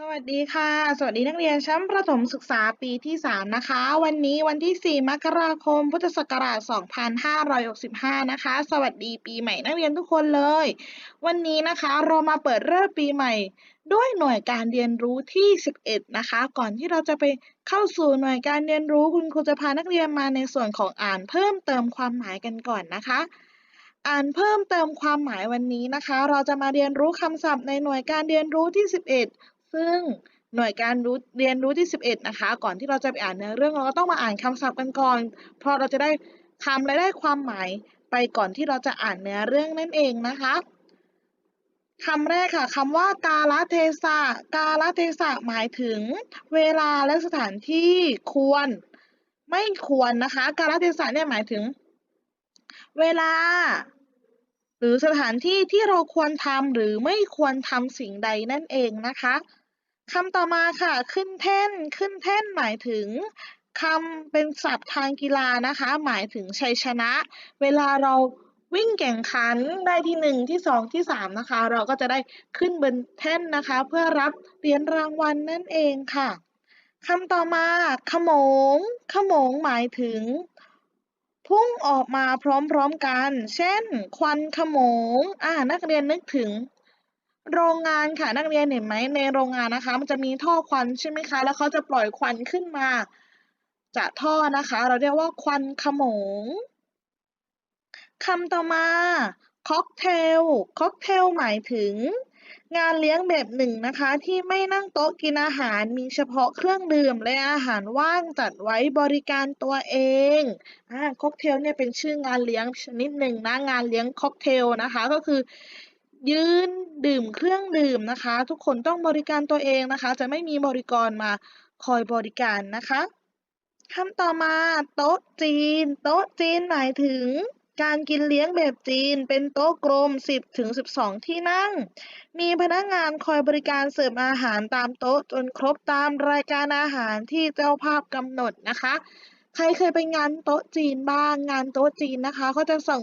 สวัสดีค่ะ สวัสดีนักเรียนชั้นประถมศึกษาปีที่ 3 นะคะ วันนี้วันที่ 4 มกราคม พุทธศักราช 2565 นะคะ สวัสดีปีใหม่นักเรียนทุกคนเลย วันนี้นะคะเรามาเปิดเริ่มปีใหม่ ด้วยหน่วยการเรียนรู้ที่ 11 นะคะ ก่อนที่เราจะไปเข้าสู่หน่วยการเรียนรู้คุณครูจะพานักเรียนมาในส่วนของอ่านเพิ่มเติมความหมายกันก่อนนะคะอ่านเพิ่มเติมความหมายวันนี้นะคะ เราจะมาเรียนรู้คำศัพท์ในหน่วยการเรียนรู้ที่ 11 ซึ่งหน่วยการรู้เรียนรู้ที่ 11 นะคะ ก่อนที่เราจะไปอ่านเนื้อเรื่องเราก็ต้องมาอ่านคำศัพท์กันก่อน เพราะเราจะได้คำและได้ความหมายไปก่อนที่เราจะอ่านเนื้อเรื่องนั่นเองนะคะคำแรกค่ะคำว่ากาลเทศะกาลเทศะหมายถึงเวลาและสถานที่ควร ไม่ควรนะคะ กาลเทศะเนี่ยหมายถึง เวลา หรือสถานที่ที่เราควรทำหรือไม่ควรทำสิ่งใดนั่นเองนะคะคำต่อมาค่ะ ขึ้นแท่น ขึ้นแท่นหมายถึงคำเป็นศัพท์ทางกีฬานะคะ หมายถึงชัยชนะ เวลาเราวิ่งแข่งขันได้ที่หนึ่งที่สองที่สามนะคะ เราก็จะได้ขึ้นบนแท่นนะคะ เพื่อรับเหรียญรางวัลนั่นเองค่ะคำต่อมาขโมงขโมงหมายถึง พุ่งออกมาพร้อมๆกัน เช่น ควันขโมงอ่านักเรียนนึกถึง โรงงานค่ะนักเรียนเห็นไหมในโรงงานนะคะ มันจะมีท่อควันใช่ไหมคะ แล้วเขาจะปล่อยควันขึ้นมา จากท่อนะคะ เราเรียกว่าควันขโมงคำต่อมาค็อกเทลค็อกเทลหมายถึง งานเลี้ยงแบบหนึ่งนะคะที่ไม่นั่งโต๊ะกินอาหารมีเฉพาะเครื่องดื่มและอาหารว่างจัดไว้บริการตัวเองอ่าค็อกเทลเนี่ยเป็นชื่องานเลี้ยงชนิดหนึ่งนะงานเลี้ยงค็อกเทลนะคะก็คือ ยืนดื่มเครื่องดื่มนะคะ ทุกคนต้องบริการตัวเองนะคะ จะไม่มีบริกรมาคอยบริการนะคะคำต่อมา โต๊ะจีน โต๊ะจีนหมายถึง การกินเลี้ยงแบบจีนเป็นโต๊ะกลม 10ถึง12 ที่นั่ง มีพนักงานคอยบริการเสิร์ฟอาหารตามโต๊ะจนครบตามรายการอาหารที่เจ้าภาพกำหนดนะคะ ใครเคยไปงานโต๊ะจีนบ้าง งานโต๊ะจีนนะคะเขาจะส่ง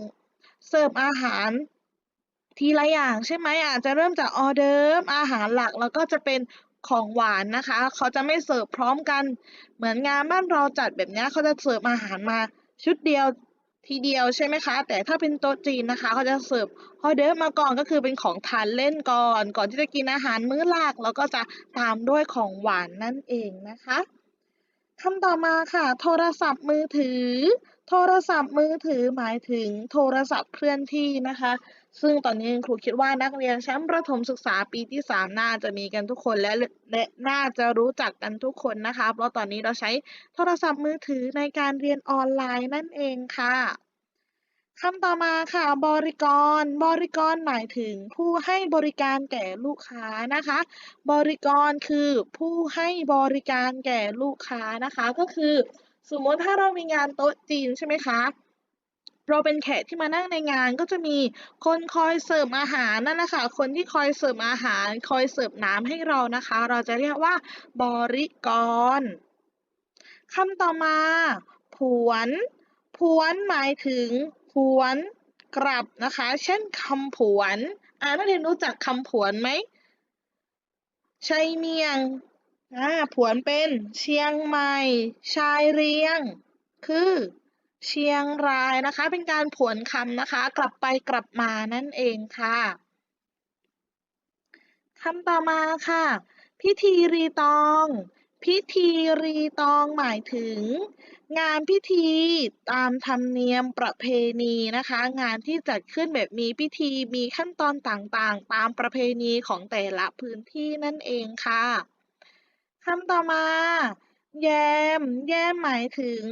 เสิร์ฟอาหารทีละอย่างใช่ไหมอาจจะเริ่มจากออเดิร์ฟอาหารหลักแล้วก็จะเป็นของหวานนะคะ เขาจะไม่เสิร์ฟพร้อมกัน เหมือนงานบ้านเราจัดแบบนี้เขาจะเสิร์ฟอาหารมาชุดเดียว ทีเดียวใช่ไหมคะ แต่ถ้าเป็นโต๊ะจีนนะคะเขาจะเสิร์ฟออเดอร์มาก่อนก็คือเป็นของทานเล่นก่อน ก่อนที่จะกินอาหารมื้อหลักแล้วก็จะตามด้วยของหวานนั่นเองนะคะ คำต่อมาค่ะ โทรศัพท์มือถือ โทรศัพท์มือถือหมายถึงโทรศัพท์เคลื่อนที่นะคะ ซึ่งตอนนี้ครูคิดว่านักเรียนชั้นประถมศึกษาปีที่ 3 น่าจะมีกันทุกคนและและน่าจะรู้จักกันทุกคนนะคะ เพราะตอนนี้เราใช้โทรศัพท์มือถือในการเรียนออนไลน์นั่นเองค่ะ คำต่อมาค่ะ บริกร บริกรหมายถึงผู้ให้บริการแก่ลูกค้านะคะ บริกรคือผู้ให้บริการแก่ลูกค้านะคะ ก็คือ สมมติถ้าเรามีงานโต๊ะจีนใช่ไหมคะเราเป็นแขกที่มานั่งในงานก็จะมีคนคอยเสิร์ฟอาหารนั่นแหละค่ะคนที่คอยเสิร์ฟอาหาร คอยเสิร์ฟน้ำให้เรานะคะ เราจะเรียกว่า บริกรคำต่อมา ผวน ผวนหมายถึง ผวนกลับนะคะ เช่นคำผวนอ่านักเรียนรู้จักคำผวนไหมชัยเมียงอ่าผวนเป็นเชียงใหม่ ชายเรียง คือเชียงรายนะคะ เป็นการผวนคำนะคะ กลับไปกลับมานั่นเองค่ะคำต่อมาค่ะ พิธีรีตอง พิธีรีตองหมายถึง งานพิธีตามธรรมเนียมประเพณีนะคะ งานที่จัดขึ้นแบบมีพิธีมีขั้นตอนต่างๆ ตามประเพณีของแต่ละพื้นที่นั่นเองค่ะคำต่อมา แยม แยมหมายถึง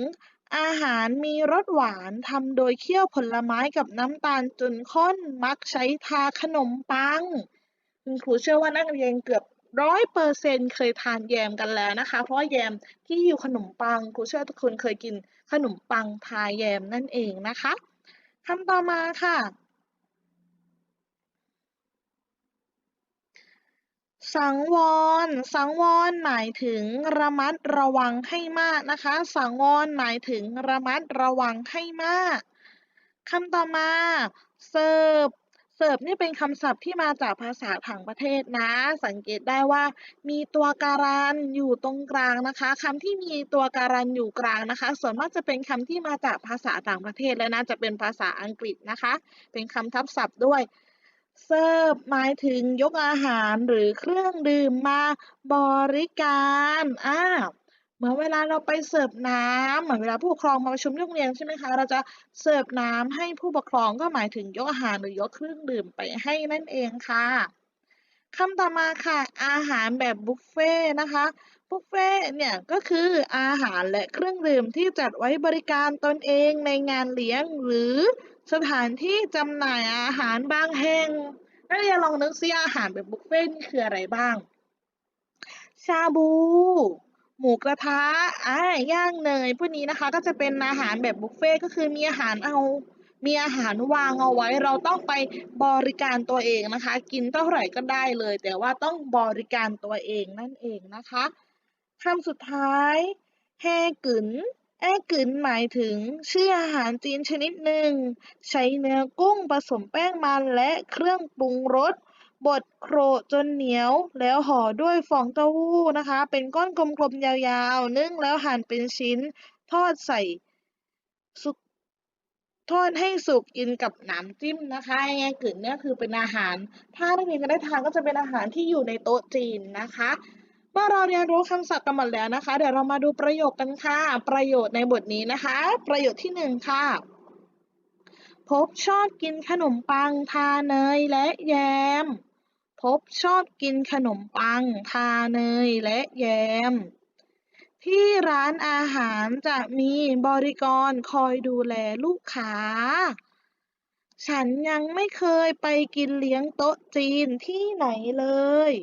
อาหารมีรสหวานทำโดยเคี่ยวผลไม้กับน้ำตาลจนข้นมักใช้ทาขนมปังคุณครูเชื่อว่านักเรียนเกือบ ร้อยเปอร์เซ็นเคยทานแยมกันแล้วนะคะ เพราะแยมที่อยู่ขนมปังครูเชื่อทุกคนเคยกินขนมปังทาแยมนั่นเองนะคะคำต่อมาค่ะ สังวร สังวรหมายถึงระมัดระวังให้มากนะคะ สังวรหมายถึงระมัดระวังให้มากคำต่อมา เสิร์ฟ เสิร์ฟนี่เป็นคำศัพท์ที่มาจากภาษาต่างประเทศนะ สังเกตได้ว่ามีตัวการันอยู่ตรงกลางนะคะคำที่มีตัวการันอยู่กลางนะคะ ส่วนมากจะเป็นคำที่มาจากภาษาต่างประเทศและน่าจะเป็นภาษาอังกฤษนะคะ เป็นคำทับศัพท์ด้วยเสิร์ฟหมายถึงยกอาหารหรือเครื่องดื่มมาบริการอ่า เหมือนเวลาเราไปเสิร์ฟน้ำเหมือนเวลาผู้ปกครองมาประชุมที่โรงเรียนใช่ไหมคะ เราจะเสิร์ฟน้ำให้ผู้ปกครองก็หมายถึงยกอาหารหรือยกเครื่องดื่มไปให้นั่นเองค่ะคำต่อมาค่ะ อาหารแบบบุฟเฟ่ต์นะคะบุฟเฟ่ต์เนี่ยก็คืออาหารและเครื่องดื่มที่จัดไว้บริการตนเองในงานเลี้ยงหรือสถานที่จำหน่ายอาหารบางแห่งนักเรียนลองนึกซิอาหารแบบบุฟเฟ่ต์นี่คืออะไรบ้าง ชาบู หมูกระทะอ่าย่างเนยพวกนี้นะคะ ก็จะเป็นอาหารแบบบุฟเฟ่ต์ก็คือมีอาหารเอามีอาหารวางเอาไว้เราต้องไปบริการตัวเองนะคะ กินเท่าไหร่ก็ได้เลย แต่ว่าต้องบริการตัวเองนั่นเองนะคะคำสุดท้ายแฮกึนแอ้กึนหมายถึงชื่ออาหารจีนชนิดหนึ่ง ใช้เนื้อกุ้งผสมแป้งมันและเครื่องปรุงรส บดโขลกจนเหนียว แล้วห่อด้วยฟองเต้าหู้นะคะ เป็นก้อนกลมๆยาวๆ นึ่งแล้วหั่นเป็นชิ้น ทอดใส่ซุปทอดให้สุกกินกับน้ำจิ้มนะคะแงกึ่นเนี่ยคือเป็นอาหาร ถ้านักเรียนได้ทานก็จะเป็นอาหารที่อยู่ในโต๊ะจีนนะคะเมื่อเราเรียนรู้คำศัพท์กันหมดแล้วนะคะ เดี๋ยวเรามาดูประโยคกันค่ะ ประโยชน์ในบทนี้นะคะ ประโยชน์ที่หนึ่งค่ะ พบชอบกินขนมปังทาเนยและแยม พบชอบกินขนมปัง ทาเนย และแยม ที่ร้านอาหารจะมีบริกรคอยดูแลลูกค้า ฉันยังไม่เคยไปกินเลี้ยงโต๊ะจีนที่ไหนเลย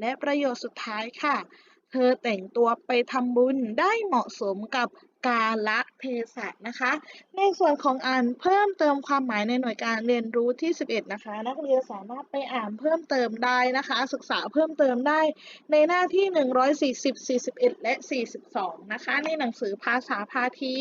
และประโยชน์สุดท้ายค่ะ เธอแต่งตัวไปทำบุญได้เหมาะสมกับ กาละเทศะนะคะ ในส่วนของอ่านเพิ่มเติมความหมายในหน่วยการเรียนรู้ที่ 11 นะคะ นักเรียนสามารถไปอ่านเพิ่มเติมได้นะคะ ศึกษาเพิ่มเติมได้ในหน้าที่ 140 41 และ 42 นะคะ ในหนังสือภาษาพาที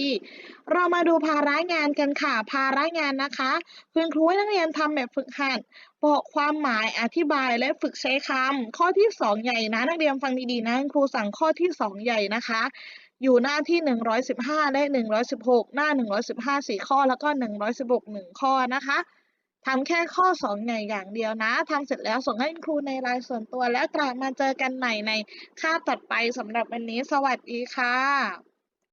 เรามาดูภาระงานกันค่ะ ภาระงานนะคะคุณครูให้นักเรียนทำแบบฝึกหัดบอกความหมายอธิบายและฝึกใช้คำข้อที่ 2 ใหญ่นะนักเรียนฟังดีๆนะครูสั่งข้อที่ 2 ใหญ่นะคะ อยู่หน้าที่ 115 และ 116 หน้า 115 4 ข้อ แล้วก็ 116 1 ข้อนะคะทำแค่ข้อ2ใหญ่อย่างเดียวนะทำเสร็จแล้วส่งให้ครูในรายส่วนตัวแล้วกลับมาเจอกันใหม่ในคาบต่อไปสำหรับวันนี้ สวัสดีค่ะ